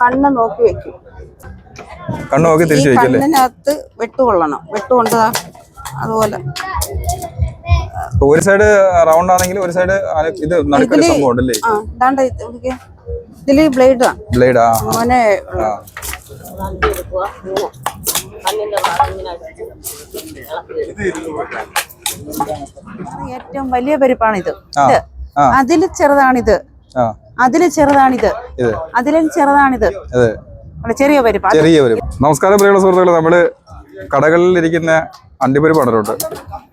കണ്ണ് നോക്കി വെക്കും. കണ്ണ് നോക്കി തിരിച്ചു വെക്കും അല്ലേ കണ്ണിനകത്ത് വെട്ടുകൊള്ളണം. വെട്ടുകൊണ്ടതാ അതുപോലെ. ഒരു സൈഡ് റൗണ്ട് ആണെങ്കിൽ ഒരു സൈഡ് ഇത് നടുക്കൊരു ഇതിൽ സംഭവം ഉണ്ടല്ലേ. ഇതിൽ ബ്ലേഡാ ബ്ലേഡ് ആ. ഏറ്റവും വലിയ പരിപ്പാണിത്. അതിൽ ചെറുതാണിത്. ആ അതിൽ ചെറുതാണിത്. അതിലും ചെറുതാണിത്. അവിടെ ചെറിയ പരിപ്പ്. അത് ചെറിയ പരിപാടി നമസ്കാരം പ്രിയുള്ള സുഹൃത്തുക്കളെ നമ്മൾ കടകളിൽ ഇരിക്കുന്ന അണ്ടിപ്പരിപ്പാണ് കേട്ടോ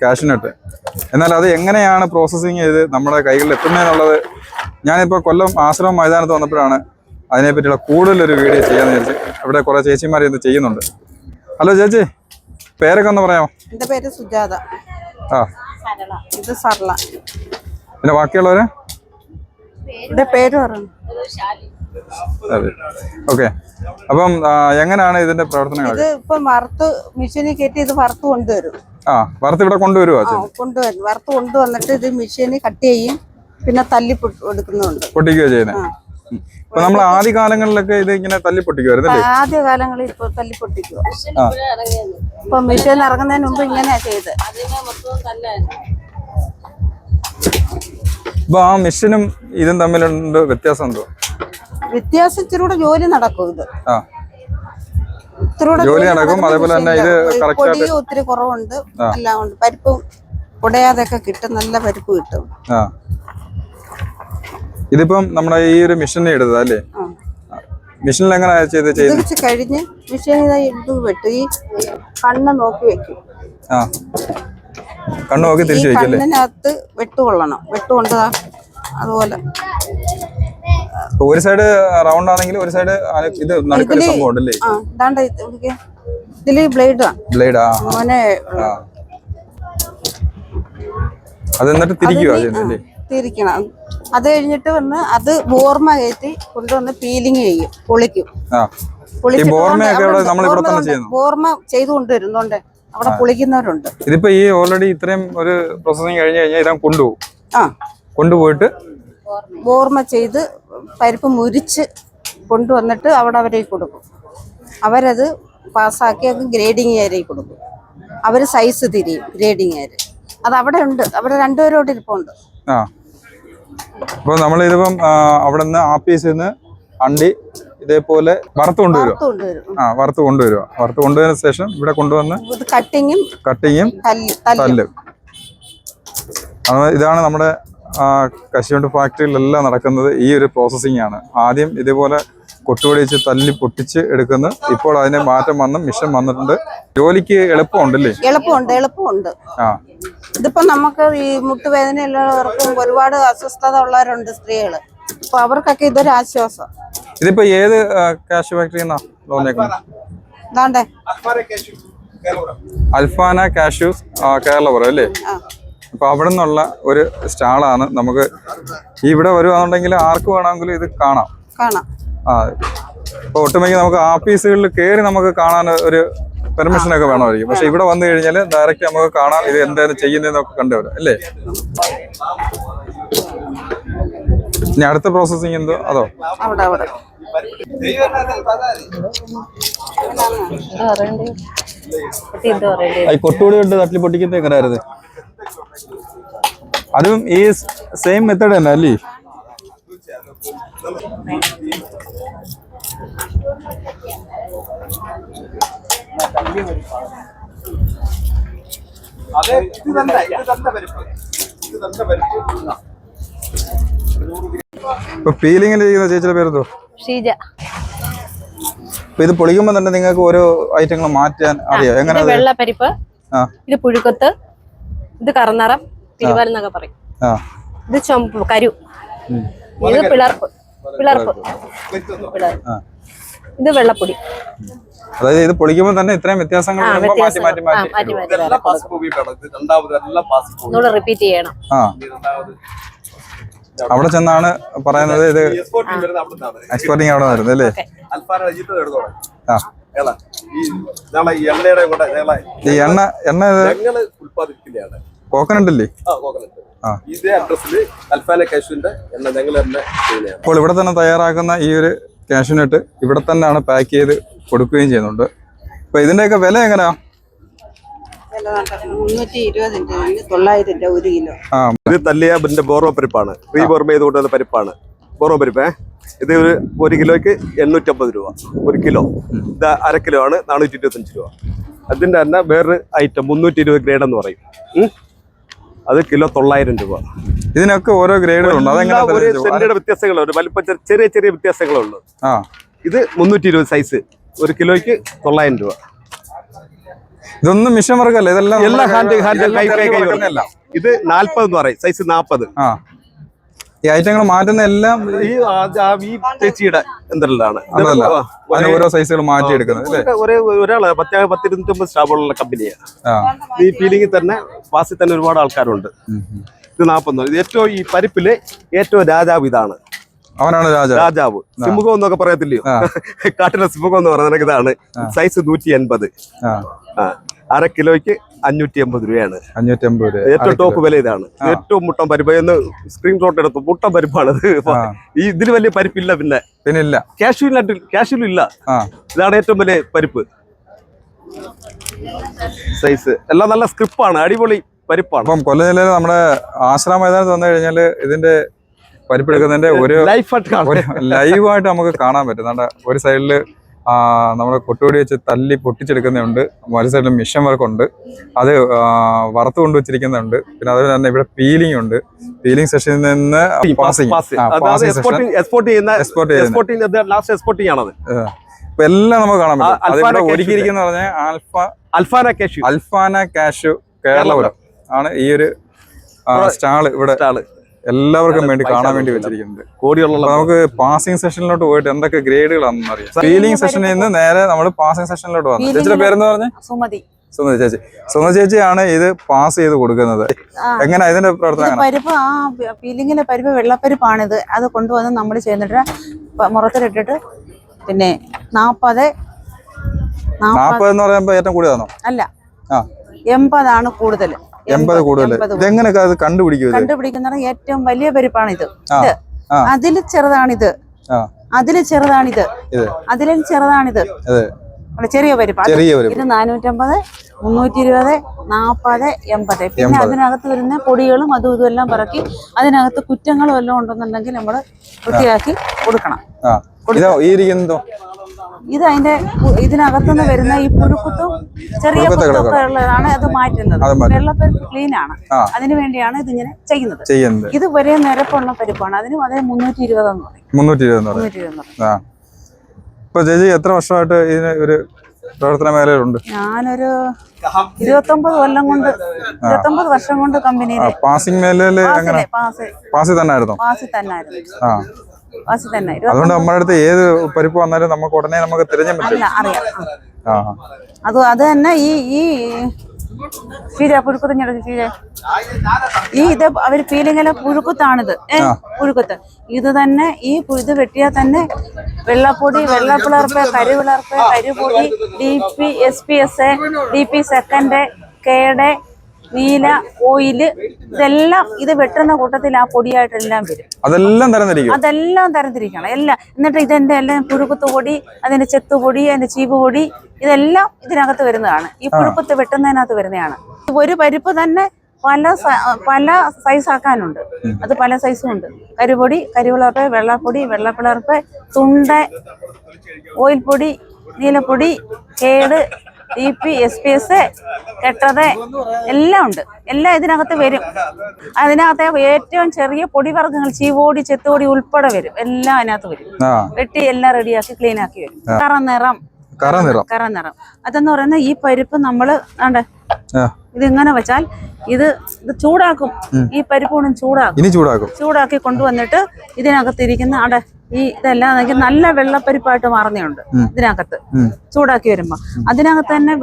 കാഷ്നട്ട് എന്നാൽ അത് എങ്ങനെയാണ് പ്രോസസ്സിങ് ചെയ്ത് നമ്മുടെ കൈകളിൽ എത്തുന്നതെന്നുള്ളത് ഞാനിപ്പോൾ കൊല്ലം ആശ്രമം മൈതാനത്ത് വന്നപ്പോഴാണ് അതിനെപ്പറ്റിയുള്ള കൂടുതലൊരു വീഡിയോ ചെയ്യാന്ന് വിചാരിച്ച് ഇവിടെ കുറേ ചേച്ചിമാർ ഇത് ചെയ്യുന്നുണ്ട്. ഹലോ ചേച്ചി പേരൊക്കെ ഒന്ന് പറയാമോ? എന്റെ പേര് സുജാത. ആ. ഇത് സർല പിന്നെ ബാക്കിയുള്ളവര്? എന്റെ പേര് പറഞ്ഞു അതെ. ഓക്കെ. അപ്പം ആ, എങ്ങനെയാണ് ഇതിന്റെ പ്രവർത്തനങ്ങൾ ഇത് ഇപ്പൊ വറുത്ത് മെഷീനിൽ കയറ്റി ഇത് വറുത്ത് കൊണ്ടുവരും. ആ വറുത്ത് ഇവിടെ കൊണ്ടുവരുമോ ആ കൊണ്ടുവരും. വറുത്ത് കൊണ്ടുവന്നിട്ട് ഇത് മെഷീനിൽ കട്ട് ചെയ്യും. പിന്നെ തല്ലി എടുക്കുന്നുണ്ട്. പൊട്ടിക്കുകയോ ചെയ്യുന്നത് ആ. ഇപ്പൊ നമ്മൾ ആദ്യ കാലങ്ങളിലൊക്കെ ഇത് ഇങ്ങനെ തല്ലി പൊട്ടിക്കുമായിരുന്നല്ലേ ആദ്യ കാലങ്ങളിൽ ഇപ്പൊ തല്ലി പൊട്ടിക്കുക ഇപ്പൊ മെഷീൻ ഇറങ്ങുന്നതിന് മുമ്പ് ഇങ്ങനെയാ ചെയ്ത് അപ്പൊ ആ മെഷീനും ഇതും തമ്മിലുണ്ട് വ്യത്യാസം എന്തോ വ്യത്യാസം ജോലി നടക്കും ഇത്. ആ. ജോലി നടക്കും, അതേപോലെ തന്നെ ഇത് ഒത്തിരി കുറവുണ്ട്. എല്ലാം ഉണ്ട്. പരിപ്പും ഉടയാതൊക്കെ കിട്ടും. നല്ല പരിപ്പ് കിട്ടും. ആ. ഇതിപ്പം നമ്മുടെ ഈ ഒരു മെഷീനെ എടുത്തത് അല്ലേ. മെഷീനിൽ എങ്ങനെ ചെയ്ത് ചെയ്ത് കഴിഞ്ഞ് മെഷീനിൽ ഇത് വെട്ടും. ഈ കണ്ണ് നോക്കി വെക്കും. ആ. കണ്ണു നോക്കി തിരിച്ചു വെക്കും അല്ലേ കണ്ണിനകത്ത് വെട്ടുകൊള്ളണം. വെട്ടുകൊണ്ട് അതുപോലെ. ഒരു സൈഡ് റൗണ്ട് ആണെങ്കിൽ ഒരു സൈഡ് ഇത് നടുക്കൊരു സംഭവം ഉണ്ടല്ലേ. ഇതിൽ ബ്ലേഡാ ബ്ലേഡ് ആ. അത് എന്നിട്ട് തിരിക്കുക തിരിക്കണം. അത് കഴിഞ്ഞിട്ട് വന്ന് അത് ബോർമ കയറ്റി കൊണ്ടുവന്ന് പീലിംഗ് ചെയ്യും. പൊളിക്കും. ബോർമ ചെയ്ത് കൊണ്ടുവരുന്നുണ്ട് അവിടെ പൊളിക്കുന്നവരുണ്ട്. ഇതിപ്പോ ഈ ഓൾറെഡി ഇത്രയും ഒരു പ്രോസസ്സിങ് കഴിഞ്ഞു കഴിഞ്ഞാൽ ഇതാ കൊണ്ടുപോകും. ആ. കൊണ്ടുപോയിട്ട് ഓർമ്മ ചെയ്ത് പരിപ്പ് മുരിച്ച് കൊണ്ടുവന്നിട്ട് അവിടെ അവരെ കൊടുക്കും. അവരത് പാസ്സാക്കി അത് ഗ്രേഡിങ്ങുകാരെ കൊടുക്കും. അവർ സൈസ് തിരിയും ഗ്രേഡിങ്ങുകാർ അത് അവിടെ ഉണ്ട്. അവിടെ രണ്ടുപേരോട് ഇരിപ്പുണ്ട്. ആ. അപ്പോൾ നമ്മളിതിപ്പം അവിടെ നിന്ന് ആപ്പീസിൽ നിന്ന് അണ്ടി ഇതേപോലെ വറുത്ത് കൊണ്ടുവരും. ആ വറുത്ത് കൊണ്ടുവരും വറുത്ത് കൊണ്ടുവരുന്ന ശേഷം ഇവിടെ കൊണ്ടുവന്ന് കട്ടിങ്ങും കട്ടിങ്ങും തല്ല് ഇതാണ് നമ്മുടെ കശുവണ്ടി ഫാക്ടറിയിലെല്ലാം നടക്കുന്നത് ഈ ഒരു പ്രോസസ്സിംഗ് ആണ്. ആദ്യം ഇതേപോലെ കൊട്ടുപൊടിച്ച് തല്ലി പൊട്ടിച്ച് എടുക്കുന്നു. ഇപ്പോൾ അതിന് മാറ്റം വന്ന് മിഷൻ വന്നിട്ടുണ്ട്. ജോലിക്ക് എളുപ്പമുണ്ടല്ലേ? എളുപ്പമുണ്ട് എളുപ്പമുണ്ട്. ആ. ഇതിപ്പോ നമുക്ക് ഈ മുട്ടുവേദന ഉള്ളവർക്കും ഒരുപാട് അസ്വസ്ഥത ഉള്ളവരുണ്ട് സ്ത്രീകൾ. അപ്പൊ അവർക്കൊക്കെ ഇതൊരു ആശ്വാസം. ഇതിപ്പോ ഏത് കാഷ് ഫാക്ടറി എന്നാ തോന്നിയേക്കുന്നത് ഇതാണ്ടേ അൽഫാന. കാഷ്യൂസ് കേരളപുരം. അല്ലേ? അപ്പൊ അവിടെ നിന്നുള്ള ഒരു സ്റ്റാളാണ് നമുക്ക് ഇവിടെ വരുവാന്നുണ്ടെങ്കിൽ ആർക്ക് വേണമെങ്കിലും ഇത് കാണാം. കാണാം. ആ ഇപ്പൊ ഒട്ടുമിക്ക നമുക്ക് ആഫീസുകളിൽ കയറി നമുക്ക് കാണാൻ ഒരു പെർമിഷൻ ഒക്കെ വേണമായിരിക്കും. പക്ഷെ ഇവിടെ വന്നു കഴിഞ്ഞാൽ ഡയറക്റ്റ് നമുക്ക് കാണാം ഇത് എന്തായാലും ചെയ്യുന്നതെന്നൊക്കെ കണ്ടുവരാം അല്ലേ? ഇനി അടുത്ത പ്രോസസ്സിങ് എന്തോ? അതോ? അവിടെ അവിടെ. കൊട്ടുകൂടി കൊണ്ട് തട്ടി പൊട്ടിക്കുന്നത് എങ്ങനെയായിരുന്നു അതും ഈ സെയിം മെത്തേഡ് തന്നെ അല്ലേ? അതെ ഇത് തന്നെ ഇത് തന്നെ പരിപ്പ് ഇത് തന്നെ പരിപ്പ് ഇപ്പൊ പീലിങ്ങിൽ ചെയ്യുന്ന ചേച്ചിയുടെ പേരെന്തോ? ഷീജ. അപ്പൊ ഇത് പൊളിക്കുമ്പോൾ തന്നെ നിങ്ങൾക്ക് ഓരോ ഐറ്റങ്ങൾ മാറ്റാൻ അറിയാം. എങ്ങനെ വെള്ളപ്പരിപ്പ് ഇത് പുഴുക്കത്ത് ഇത് കറന്നറം തിരുവാലെന്നൊക്കെ പറയും. ആ. ഇത് ചൊമ്പ് കരു. ഇത് പിളർപ്പ് പിളർപ്പ്. ഇത് വെള്ളപ്പൊടി. അതായത് ഇത് പൊളിക്കുമ്പോൾ തന്നെ ഇത്രയും വ്യത്യാസങ്ങൾ മാറ്റി മാറ്റി മാറ്റി റിപ്പീറ്റ് ചെയ്യണം. അവിടെ ചെന്നാണ് പറയുന്നത് ഇത് എക്സ്പോർട്ടിങ് അവിടെ വരുന്നത് അല്ലേ? ആ. ഈ എണ്ണ എണ്ണ കോക്കനട്ട്. അല്ലേ. ഇതേ അഡ്രസ്സിൽ അൽഫാന കാശുവിന്റെ എണ്ണ ഞങ്ങൾ തന്നെ ചെയ്യുന്നതാണ്. അപ്പോൾ ഇവിടെ തന്നെ തയ്യാറാക്കുന്ന ഈ ഒരു കാഷ്യൂനട്ട് ഇവിടെ തന്നെയാണ് പാക്ക് ചെയ്ത് കൊടുക്കുകയും ചെയ്യുന്നുണ്ട്. അപ്പൊ ഇതിന്റെയൊക്കെ വില എങ്ങനെയാ? ഇത് തല്ലിയാബിന്റെ ബോറോ പരിപ്പാണ്. പ്രീ ബോർമ ചെയ്ത് കൊണ്ടുവന്ന പരിപ്പാണ്. ബോറോ പരിപ്പ് ഏ? ഇത് ഒരു ഒരു കിലോയ്ക്ക് എണ്ണൂറ്റമ്പത് രൂപ. ഒരു കിലോ. ഇത് അര കിലോ ആണ് നാനൂറ്റി ഇരുപത്തഞ്ച് രൂപ. അതിന്റെ തന്നെ വേറൊരു ഐറ്റം മുന്നൂറ്റി ഇരുപത് ഗ്രേഡ് എന്ന് പറയും. അത് കിലോ തൊള്ളായിരം രൂപ. ഇതിനൊക്കെ ഓരോ ഗ്രേഡുകളുണ്ട് ഒരു? സെന്റിയുടെ വ്യത്യാസങ്ങളുണ്ട് വലിപ്പം ചെറിയ- ചെറിയ വ്യത്യാസങ്ങളുണ്ട്. ഉള്ളൂ ആ. ഇത് മുന്നൂറ്റി ഇരുപത് സൈസ് ഒരു കിലോയ്ക്ക് തൊള്ളായിരം രൂപ. ഇതൊന്നും മിഷൻ വർക്കല്ല ഇതെല്ലാം എല്ലാം ഹാൻഡ് ഹാൻഡ് കൈ കൈ ഇത് നാല്പത് എന്ന് പറയും. സൈസ് നാൽപ്പത് ആ. ഈ ഐറ്റങ്ങൾ മാറ്റുന്ന എല്ലാം ഈ ഈ ചേച്ചിയുടെ എന്തെല്ലാണ് അതല്ല. അതിന് ഓരോ സൈസുകൾ മാറ്റി എടുക്കുന്നത് അല്ലേ? ഒരേ ഒരാൾ പത്ത് പത്തിരുന്നൂറ്റമ്പത് സ്റ്റാഫുള്ള കമ്പനിയാണ് ആ. ഈ ഫീലിംഗിൽ തന്നെ പാസിൽ തന്നെ ഒരുപാട് ആൾക്കാരുണ്ട്. ഇത് നാൽപ്പത് ഇത് ഏറ്റവും ഈ പരിപ്പിൽ ഏറ്റവും രാജാവ് ഇതാണ്. അവനാണ് രാജാവ്. രാജാവ്. സിംഹം എന്നൊക്കെ പറയത്തില്ലയോ? കാട്ടിലെ സിംഹം എന്ന് പറയുന്നത് ഇതാണ് സൈസ് നൂറ്റി എൺപത് അര കിലോയ്ക്ക് അഞ്ഞൂറ്റി എൺപത് രൂപയാണ്. അഞ്ഞൂറ്റി അമ്പത് രൂപ. ഏറ്റവും ടോപ്പ് വില ഇതാണ് ഏറ്റവും മുട്ടൻ പരിപ്പ്. എന്ന് സ്ക്രീൻഷോട്ട് എടുത്തു. മുട്ടൻ പരിപ്പാണ് ഈ ഇതിൽ വലിയ പരിപ്പില്ല പിന്നെ. പിന്നെ ഇല്ല കാഷ്യൂ നട്ട് കാഷ്യൂ ഇല്ല ഇതാണ് ഏറ്റവും വലിയ പരിപ്പ്. സൈസ് എല്ലാം നല്ല സ്ക്രിപ്പാണ് അടിപൊളി പരിപ്പാണ്. അപ്പം കൊല്ലം ജില്ലയിൽ നമ്മുടെ ആശ്രാമ മൈതാനത്ത് വന്നു കഴിഞ്ഞാൽ ഇതിന്റെ പരിപ്പെടുക്കുന്നതിന്റെ ഒരു ലൈവായിട്ട് നമുക്ക് കാണാൻ പറ്റും. ഒരു സൈഡിൽ നമ്മുടെ കൊട്ടുപൊടി വെച്ച് തല്ലി പൊട്ടിച്ചെടുക്കുന്നുണ്ട് മറു സൈഡിൽ മിഷൻ വർക്ക് ഉണ്ട്. അത് വറുത്തു വറുത്ത് കൊണ്ട് വെച്ചിരിക്കുന്നുണ്ട് പിന്നെ അതുപോലെ തന്നെ ഇവിടെ പീലിംഗ് ഉണ്ട്. പീലിംഗ് സെഷനിൽ നിന്ന് പാസിംഗ് എക്സ്പോർട്ട് ചെയ്യുന്ന എക്സ്പോർട്ട് ലാസ്റ്റ് എക്സ്പോർട്ടിംഗ് ആണത് ഇപ്പൊ എല്ലാം നമുക്ക് കാണാൻ പറ്റും. അതിവിടെ ഒരുക്കിയിരിക്കുന്ന പറഞ്ഞാൽ alpha Alphana cashew Alphana cashew Keralapuram ആണ് ഈ ഒരു സ്റ്റാൾ ഇവിടെ സ്റ്റാൾ. എല്ലാവർക്കും വേണ്ടി കാണാൻ വേണ്ടി. വെച്ചിരിക്കുന്നത് കോടിയുള്ള നമുക്ക് പാസിംഗ് സെഷനിലോട്ട് പോയിട്ട് എന്തൊക്കെ ഗ്രേഡുകളാണെന്ന് അറിയാം. ഫീലിംഗ് സെഷനിൽ നിന്ന് നേരെ നമ്മൾ പാസിംഗ് സെഷനിലോട്ട് വന്നു. ചേച്ചിയുടെ പേരെന്ന് പറഞ്ഞ? സുമതി. സുന്ദര ചേച്ചി. സുന്ദര ചേച്ചിയാണ് ഇത് പാസ് ചെയ്ത് കൊടുക്കുന്നത്. എങ്ങനെ ഇതിന്റെ പ്രവർത്തനം? പരിപ്പ് ആ പീലിങ്ങിലെ പരിപ്പ് വെള്ളപ്പരിപ്പാണിത്. അത് കൊണ്ടുവന്ന് നമ്മൾ ചെയ്യുന്നിട്ട് മുറത്തിലിട്ടിട്ട് പിന്നെ നാൽപ്പത് നാപ്പത് എന്ന് പറയുമ്പോ ഏറ്റവും കൂടുതലാണോ അല്ല. ആ. എൺപതാണ് കൂടുതൽ എൺപത് കൂടുതൽ ഇതെങ്ങനെയൊക്കെ അത് കണ്ടുപിടിക്കും കണ്ടുപിടിക്കുന്ന ഏറ്റവും വലിയ പരിപ്പാണ് ഇത് അതിൽ ചെറുതാണിത്. അതിൽ ചെറുതാണിത്. അതിലും ചെറുതാണിത്. ചെറിയ പരിപ്പ്. ഇത് നാനൂറ്റമ്പത് മുന്നൂറ്റി ഇരുപത് നാൽപ്പത് എൺപത്. പിന്നെ അതിനകത്ത് വരുന്ന പൊടികളും അതും ഇതും എല്ലാം പറക്കി അതിനകത്ത് കുറ്റങ്ങളും എല്ലാം ഉണ്ടെന്നുണ്ടെങ്കിൽ നമ്മൾ വൃത്തിയാക്കി കൊടുക്കണം. ഈ ഇരിക്കുന്നതോ ഇത് അതിന്റെ ഇതിനകത്തുനിന്ന് വരുന്ന ഈ പുഴുക്കുത്തും ചെറിയ കുത്തൊക്കെ ഉള്ളതാണ് അത് മാറ്റുന്നത്. വെള്ളപ്പരിപ്പ് ക്ലീൻ ആണ്. അതിനു വേണ്ടിയാണ് ഇതിങ്ങനെ ചെയ്യുന്നത്. ഇത് ഒരേ നിരപ്പുള്ള പരിപ്പാണ്. അതിനും അതേ മുന്നൂറ്റി ഇരുപതെന്ന് പറയും. മുന്നൂറ്റി ഇരുപത് മുന്നൂറ്റി ആ. ഇപ്പൊ ചേച്ചി എത്ര വർഷമായിട്ട് ഇതിന് ഒരു പ്രവർത്തന മേഖലയിലുണ്ട്? ഞാനൊരു ഇരുപത്തൊമ്പത് കൊല്ലം കൊണ്ട് ഇരുപത്തൊമ്പത് വർഷം കൊണ്ട് കമ്പനിയിൽ പാസിംഗ് മേഖലയിൽ പാസി തന്നെ ആയിരുന്നു പാസി തന്നെ ആയിരുന്നു ആ. തന്നെ അതുകൊണ്ട് നമ്മുടെ അടുത്ത് ഏത് പരിപ്പ് വന്നാലും നമുക്ക് ഉടനെ നമുക്ക് തിരഞ്ഞു പറ്റും. അല്ല അറിയാം ആ. ആ. അത് അത് തന്നെ ഈ ഈ ചീര പുഴുക്കുത്തിഞ്ഞെടുത്ത് ചീര. ഈ ഇത് അവർ പീലിങ്ങല പുഴുക്കുത്താണിത്. ഏ പുഴുക്കുത്ത്. ഇത് തന്നെ ഈ ഇത് വെട്ടിയാൽ തന്നെ വെള്ളപ്പൊടി വെള്ളപ്പിളർപ്പ് കരുവിളർപ്പ് കരിപൊടി D P S P S D P second കേട് നീല ഓയിൽ ഇതെല്ലാം ഇത് വെട്ടുന്ന കൂട്ടത്തിൽ ആ പൊടിയായിട്ടെല്ലാം വരും. അതെല്ലാം തരംതിരിക്കും. അതെല്ലാം തരംതിരിക്കണം. എല്ലാം. എന്നിട്ട് ഇതിന്റെ എല്ലാം പുഴുക്കുത്ത് പൊടി അതിന്റെ ചെത്തുപൊടി അതിന്റെ ചീപ്പ് പൊടി ഇതെല്ലാം ഇതിനകത്ത് വരുന്നതാണ്. ഈ പുഴുക്കുത്ത് വെട്ടുന്നതിനകത്ത് വരുന്നതാണ്. ഒരു പരിപ്പ് തന്നെ പല പല സൈസ് ആക്കാനുണ്ട്. അത് പല സൈസും ഉണ്ട്. കരിപൊടി കരിവിളർപ്പ് വെള്ളപ്പൊടി വെള്ളപ്പിളർപ്പ് തുണ്ട ഓയിൽ പൊടി നീലപ്പൊടി കേട് T P S P S കെട്ടത് എല്ലാം ഉണ്ട്. എല്ലാം ഇതിനകത്ത് വരും. അതിനകത്തെ ഏറ്റവും ചെറിയ പൊടിവർഗങ്ങൾ ചീവോടി ചെത്തോടി ഉൾപ്പെടെ വരും. എല്ലാം അതിനകത്ത് വരും. വെട്ടി എല്ലാം റെഡിയാക്കി ക്ലീൻ ആക്കി വരും. കറ നിറം കറ നിറം കറ നിറം അതെന്ന് പറയുന്നത് ഈ പരിപ്പ് നമ്മൾ ആണ്ടെ ഇതിങ്ങനെ വെച്ചാൽ ഇത് ഇത് ചൂടാക്കും. ഈ പരിപ്പൂണും ചൂടാക്കും. ഇനി ചൂടാക്കും. ചൂടാക്കി കൊണ്ടുവന്നിട്ട് ഇതിനകത്തിരിക്കുന്ന അടെ അവിടെ ഈ ഇതെല്ലാം നല്ല വെള്ളപ്പരിപ്പായിട്ട് മാറുന്നുണ്ട് ഇതിനകത്ത്. ചൂടാക്കി വരുമ്പോ. അതിനകത്ത് തന്നെ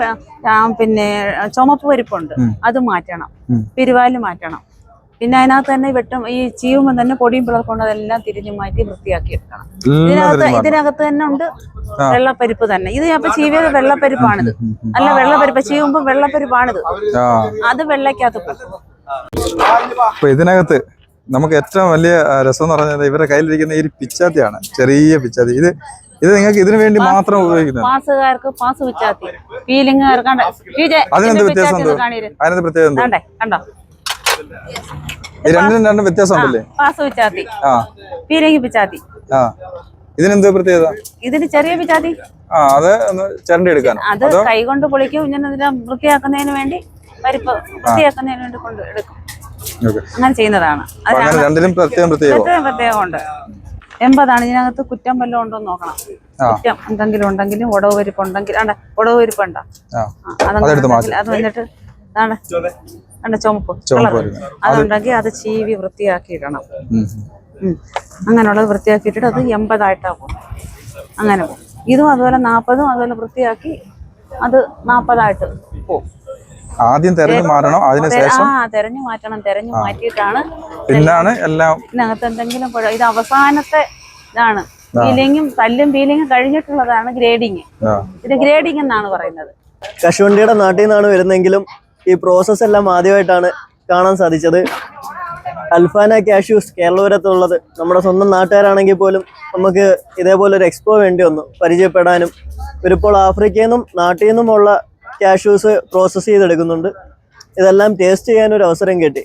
പിന്നെ ചുമപ്പ് പരിപ്പുണ്ട്. അത് മാറ്റണം. പിരിവാൽ മാറ്റണം. പിന്നെ അതിനകത്ത് തന്നെ വെട്ടും ഈ ചീവുമ്പോൾ തന്നെ പൊടിയും പിളർക്കൊണ്ട് അതെല്ലാം തിരിഞ്ഞു മാറ്റി വൃത്തിയാക്കി എടുക്കണം ഇതിനകത്ത് ഇതിനകത്ത് തന്നെ ഉണ്ട് വെള്ളപ്പരിപ്പ് തന്നെ. ഇത് അപ്പൊ ചീവിയത് വെള്ളപ്പരിപ്പാണിത് അല്ല വെള്ളപ്പരിപ്പ്. ചീവുമ്പോൾ വെള്ളപ്പരിപ്പാണിത്. അത് വെള്ളയ്ക്കകത്ത് പോകും അപ്പൊ ഇതിനകത്ത് നമുക്ക് ഏറ്റവും വലിയ രസം എന്ന് പറഞ്ഞാൽ ഇവരുടെ കയ്യിലിരിക്കുന്ന ഈ പിച്ചാത്തിയാണ്. ചെറിയ പിച്ചാത്തി. ഇത് ഇത് നിങ്ങൾക്ക് ഇതിനു വേണ്ടി മാത്രം ഉപയോഗിക്കുന്നത്? പാസുകാർക്ക് പാസ് പിച്ചാത്തി. ഫീലിംഗ് അതിനെന്ത് വ്യത്യാസം അതിനെന്ത് പ്രത്യേകത കണ്ടോ? രണ്ടിനും രണ്ടും വ്യത്യാസം ഉണ്ടല്ലേ പാസ് വിച്ചാത്തി ആ. പീരങ്കി പിച്ചാത്തി ആ. ഇതിനെന്ത് പ്രത്യേകത? ഇതിന് ചെറിയ പിച്ചാത്തി ആ അത് ചിരണ്ടി എടുക്കാനോ? അത് കൈകൊണ്ട് പൊളിക്കും ഇങ്ങനെ ഇതിനെ വൃത്തിയാക്കുന്നതിന് വേണ്ടി പരിപ്പ് വൃത്തിയാക്കുന്നതിന് വേണ്ടി കൊണ്ട് എടുക്കും. അങ്ങനെ ചെയ്യുന്നതാണ്. രണ്ടിലും പ്രത്യേകം പ്രത്യേകം പ്രത്യേകം പ്രത്യേകം ഉണ്ട് എൺപതാണ്. ഇതിനകത്ത് കുറ്റം വല്ലതും ഉണ്ടോ എന്ന് നോക്കണം. കുറ്റം എന്തെങ്കിലും ഉണ്ടെങ്കിലും ഉടവ് പരിപ്പ് ഉണ്ടെങ്കിൽ ഉടവ് പരിപ്പ് ഉണ്ടോ അത് വന്നിട്ട് അതാണ്. ചുമപ്പ്. അതുണ്ടെങ്കിൽ അത് ചീവി വൃത്തിയാക്കി ഇടണം. അങ്ങനെയുള്ളത് വൃത്തിയാക്കിയിട്ട് അത് എൺപതായിട്ടാ പോകും അങ്ങനെ പോകും. ഇതും അതുപോലെ നാൽപ്പതും അതുപോലെ വൃത്തിയാക്കി അത് നാൽപ്പതായിട്ട് പോകും. ആദ്യം തെരഞ്ഞു മാറണം ആ അതിനുശേഷം തെരഞ്ഞു മാറ്റണം തെരഞ്ഞു മാറ്റിയിട്ടാണ് പിന്നാണ് എല്ലാം ഇതിനകത്ത് എന്തെങ്കിലും ഇത് അവസാനത്തെ ഇതാണ്. പീലിങ്ങും തല്ലും പീലിങ്ങും കഴിഞ്ഞിട്ടുള്ളതാണ് ഗ്രേഡിങ്. ഇത് ഗ്രേഡിങ് എന്നാണ് പറയുന്നത്. കശുവണ്ടിയുടെ നാട്ടിൽ നിന്നാണ് വരുന്നെങ്കിലും ഈ പ്രോസസ് എല്ലാം ആദ്യമായിട്ടാണ് കാണാൻ സാധിച്ചത്. അൽഫാന കാഷ്യൂസ് കേരളപുരത്തുള്ളത് നമ്മുടെ സ്വന്തം നാട്ടുകാരാണെങ്കിൽ പോലും നമുക്ക് ഇതേപോലെ ഒരു എക്സ്പോ വേണ്ടി വന്നു പരിചയപ്പെടാനും. ഇവരിപ്പോൾ ആഫ്രിക്കയിൽ നിന്നും നാട്ടിൽ നിന്നുമുള്ള കാഷ്യൂസ് പ്രോസസ്സ് ചെയ്തെടുക്കുന്നുണ്ട്. ഇതെല്ലാം ടേസ്റ്റ് ചെയ്യാനൊരു അവസരം കിട്ടി.